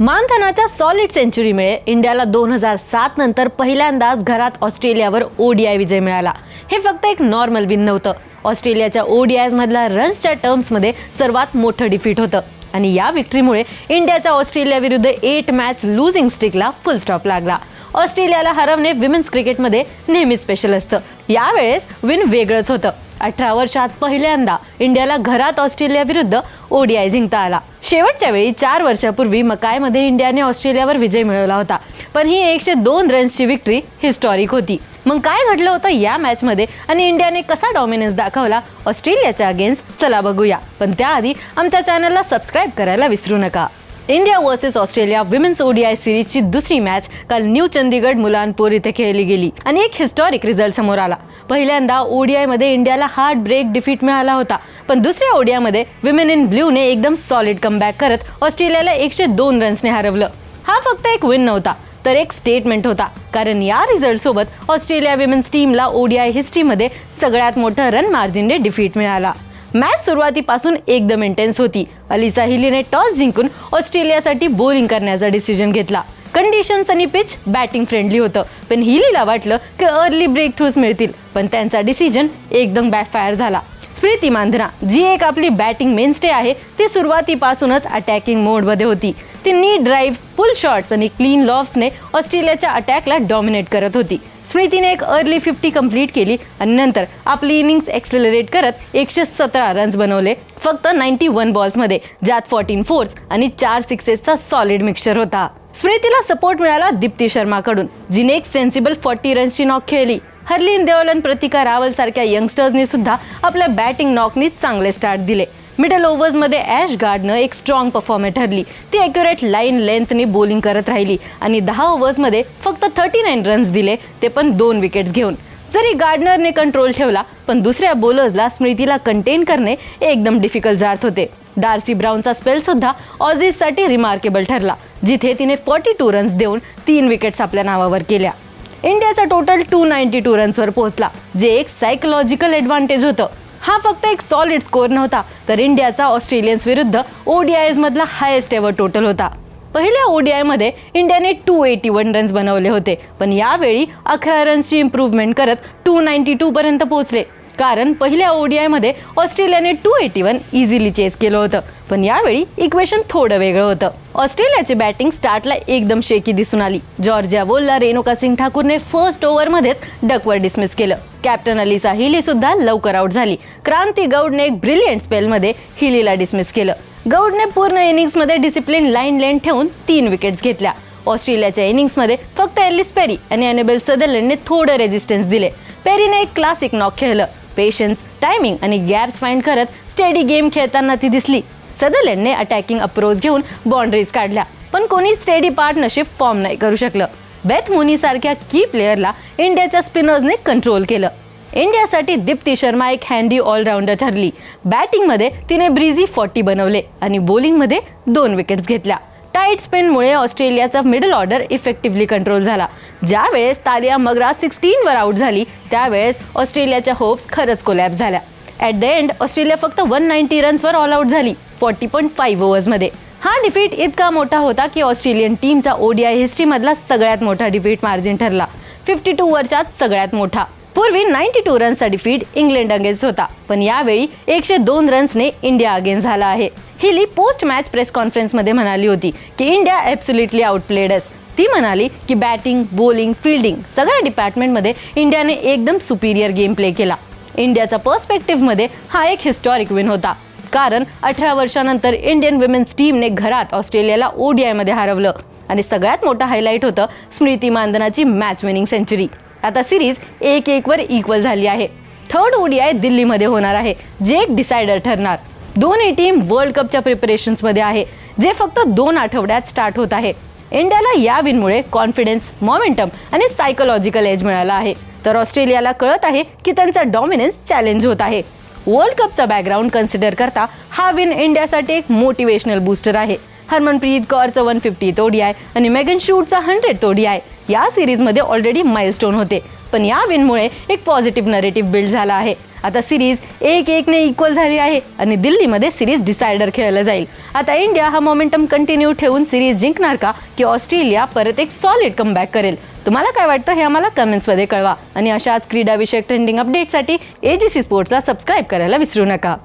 मानधनाच्या solid सेंचुरीमुळे इंडियाला दोन हजार सात नंतर पहिल्यांदाच घरात ऑस्ट्रेलियावर ओडीआय विजय मिळाला. हे फक्त एक नॉर्मल विन नव्हतं. ऑस्ट्रेलियाच्या ओडीआयमधल्या रन्सच्या टर्म्समध्ये सर्वात मोठं डिफीट होतं. आणि या विक्ट्रीमुळे इंडियाच्या ऑस्ट्रेलियाविरुद्ध एट मॅच लुझिंग स्ट्रिकला फुल स्टॉप लागला. ऑस्ट्रेलियाला हरवणे विमेन्स क्रिकेटमध्ये नेहमी स्पेशल असतं. यावेळेस विन वेगळंच होतं. अठरा वर्षात पहिल्यांदा इंडियाला घरात ऑस्ट्रेलियाविरुद्ध ओडीआय जिंकता आला. शेवटच्या वेळी चार वर्षापूर्वी मकायमध्ये इंडियाने ऑस्ट्रेलियावर विजय मिळवला होता. पण ही एकशे दोन रन्सची विक्ट्री हिस्टॉरिक होती. मग काय घडलं होतं या मॅचमध्ये आणि इंडियाने कसा डॉमिनन्स दाखवला? ऑस्ट्रेलियाच्या अगेन्स्ट चला बघूया. पण त्याआधी आमच्या चॅनलला सबस्क्राईब करायला विसरू नका. India versus Australia women's ODI सिरीजची दुसरी मॅच काल न्यू चंदीगड मुलानपूर इथे खेळली गेली आणि एक हिस्टॉरिक रिझल्ट समोर आला. पहिल्यांदा ओडीआयमध्ये इंडियाला हार्ड ब्रेक डिफीट मिळाला होता पण दुसऱ्या ओडीआयमध्ये विमेन इन ब्ल्यूने एकदम सॉलिड कमबॅक करत ऑस्ट्रेलियाला एकशे दोन रन्सने हरवलं. हा फक्त एक विन नव्हता तर एक स्टेटमेंट होता कारण या रिझल्ट सोबत ऑस्ट्रेलिया विमेन्स टीमला ओडीआय हिस्ट्रीमध्ये सगळ्यात मोठं रन मार्जिनने डिफीट मिळाला. मॅच सुरुवातीपासून एकदम इंटेन्स होती. अलिसा हिलीने टॉस जिंकून ऑस्ट्रेलियासाठी बोलिंग करण्याचा डिसिजन घेतला. कंडिशन्स आणि पिच बॅटिंग फ्रेंडली होतं. पण हिलीला वाटलं की अर्ली ब्रेक थ्रूज मिळतील. पण त्यांचा डिसिजन एकदम बॅकफायर झाला. स्मृती मांधना जी एक आपली बॅटिंग मेनस्टे आहे ती सुरुवातीपासूनच अटॅकिंग मोडमध्ये होती. तिन्ही ड्राईव्ह फुल शॉट्स आणि क्लीन लॉफ्सने ऑस्ट्रेलियाच्या अटॅकला डॉमिनेट करत होती. स्मृतीने एक अर्ली फिफ्टी कंप्लीट केली आणि नंतर आपली इनिंग्स एक्सेलरेट करत एकशे सतरा रन्स बनवले. फक्त नाईन्टी वन बॉल्समध्ये ज्यात फोर्टीन फोर्स आणि चार सिक्सेसचा सॉलिड मिक्सचर होता. स्मृतीला सपोर्ट मिळाला दीप्ती शर्माकडून जिने एक सेन्सिबल फॉर्टी रन्सची नॉक खेळली. हरलीन देओलन प्रतिका रावल सारख्या यंगस्टर्सनी सुद्धा आपल्या बॅटिंग नॉकनी चांगले स्टार्ट दिले. मिडल ओव्हर्समध्ये ॲश गार्डनं एक स्ट्रॉंग परफॉर्मर ठरली. ती ॲक्युरेट लाईन लेंथने बॉलिंग करत राहिली. आणि दहा ओव्हर्समध्ये फक्त थर्टी नाईन रन्स दिले ते पण दोन विकेट्स घेऊन. जरी गार्डनरने कंट्रोल ठेवला पण दुसऱ्या बॉलर्सला स्मृतीला कंटेन करणे एकदम डिफिकल्ट जात होते. डार्सी ब्राऊनचा स्पेल सुद्धा ऑझीजसाठी रिमार्केबल ठरला जिथे तिने फॉर्टी टू रन्स देऊन तीन विकेट्स आपल्या नावावर केल्या. इंडियाचा टोटल टू नाईन्टी टू रन्सवर पोहोचला जे एक सायकोलॉजिकल ॲडव्हान्टेज होतं. हा फक्त एक सॉलिड स्कोअर नव्हता तर इंडियाचा ऑस्ट्रेलियन्स विरुद्ध ओडीआयज मधला हायेस्ट एव्हर टोटल होता. पहिल्या ओडीआयमध्ये इंडियाने टू एटी वन रन्स बनवले होते पण यावेळी अकरा रन्सची इम्प्रूव्हमेंट करत टू नाईन्टी टू पर्यंत पोहोचले. कारण पहिल्या ओडीआयमध्ये ऑस्ट्रेलियाने two eighty one easily chase केलं होतं. पण यावेळी इक्वेशन थोडं वेगळं होतं. ऑस्ट्रेलियाची बॅटिंग स्टार्टला एकदम शेकी दिसून आली. जॉर्जिया वोलला रेणुका सिंग ठाकूरने फर्स्ट ओव्हरमध्येच डकवर डिसमिस केलं. कॅप्टन अलिसा हिली सुद्धा लवकर आउट झाली. क्रांती गौडने एक ब्रिलियंट स्पेलमध्ये हिलीला डिसमिस केलं. गौडने पूर्ण इनिंग्समध्ये डिसिप्लिन लाईन लेन ठेवून तीन विकेट्स घेतल्या. ऑस्ट्रेलियाच्या इनिंग्समध्ये फक्त एलिस पेरी आणि अनेबेल सदरलँडने थोडं रेजिस्टन्स दिले. पेरीने एक क्लासिक नॉक खेळलं. पेशन्स टायमिंग आणि गॅप्स फाइंड करत स्टेडी गेम खेळताना ती दिसली. सदरलँडने अटॅकिंग अप्रोच घेऊन बाउंड्रीज काढल्या. पण कोणी स्टेडी पार्टनरशिप फॉर्म नाही करू शकलं. बेथ मुनी सारख्या की प्लेअरला इंडियाच्या स्पिनर्सने कंट्रोल केलं. इंडियासाठी दीप्ती शर्मा एक हँडी ऑलराऊंडर ठरली. बॅटिंगमध्ये तिने ब्रिझी फॉर्टी बनवले आणि बॉलिंगमध्ये दोन विकेट्स घेतल्या. टाईट स्पिनमुळे ऑस्ट्रेलियाचा मिडल ऑर्डर इफेक्टिव्हली कंट्रोल झाला. ज्यावेळेस तालिया मगरा सिक्स्टीनवर आउट झाली त्यावेळेस ऑस्ट्रेलियाच्या होप्स खरंच कोलॅप झाल्या. ॲट द एंड ऑस्ट्रेलिया फक्त वन नाईन्टी रन्सवर ऑल आउट झाली फॉर्टी पॉईंट फाईव्ह ओव्हर्समध्ये हा डिफीट इतका मोठा होता की ऑस्ट्रेलियन टीमचा ओडीआय हिस्ट्रीमधला सगळ्यात मोठा डिफीट मार्जिन ठरला. फिफ्टी टू वरच्यात सगळ्यात मोठा. पूर्वी नाईन्टी टू रन्सचा डिफीट इंग्लंड अगेन्स्ट होता. पण यावेळी एकशे दोन रन्सने इंडिया अगेन्स्ट झाला आहे. हिली पोस्ट मॅच प्रेस कॉन्फरन्समध्ये म्हणाली होती की इंडिया ॲब्सुलिटली आउटप्लेडस ती म्हणाली की बॅटिंग बॉलिंग फिल्डिंग सगळ्या डिपार्टमेंटमध्ये इंडियाने एकदम सुपिरियर गेम प्ले केला. इंडियाचा पर्स्पेक्टिव्हमध्ये हा एक हिस्टॉरिक विन होता. कारण अठरा वर्षानंतर इंडियन विमेन्स टीमने घरात ऑस्ट्रेलियाला ओडीआयमध्ये हरवलं. आणि सगळ्यात मोठं हायलाईट होतं स्मृती मानधनाची मॅच विनिंग सेंचुरी आता सिरीज एक एकवर इक्वल झाली आहे. थर्ड ओडीआय दिल्लीमध्ये होणार आहे. जे एक डिसायडर ठरणार. दोन्ही टीम वर्ल्ड कपच्या प्रिपरेशन्समध्ये आहे. जे फक्त दोन आठवड्यात स्टार्ट होत आहे. इंडियाला या विनमुळे कॉन्फिडन्स मॉमेंटम आणि सायकोलॉजिकल एज मिळाला आहे. तर ऑस्ट्रेलियाला कळत आहे की त्यांचा डॉमिनन्स चॅलेंज होत आहे. वर्ल्ड कपचा बॅकग्राऊंड कन्सिडर करता हा विन इंडियासाठी एक मोटिवेशनल बूस्टर आहे. हरमनप्रीत कौरचं वन फिफ्टी तोडी आहे आणि मेगन शूटचा हंड्रेड तोडी आहे या सिरीजमध्ये ऑलरेडी माइलस्टोन होते. पण या विनमुळे एक पॉझिटिव्ह नरेटिव्ह बिल्ड झाला आहे. आता सिरीज एक एकने इक्वल झाली आहे आणि दिल्लीमध्ये सिरीज डिसायडर खेळलं जाईल. आता इंडिया हा मोमेंटम कंटिन्यू ठेवून सिरीज जिंकणार का? की ऑस्ट्रेलिया परत एक सॉलिड कमबॅक करेल? तुम्हाला काय वाटतं हे आम्हाला कमेंट्समध्ये कळवा. आणि अशाच क्रीडाविषयक ट्रेंडिंग अपडेटसाठी एजीसी स्पोर्ट्सला सबस्क्राईब करायला विसरू नका.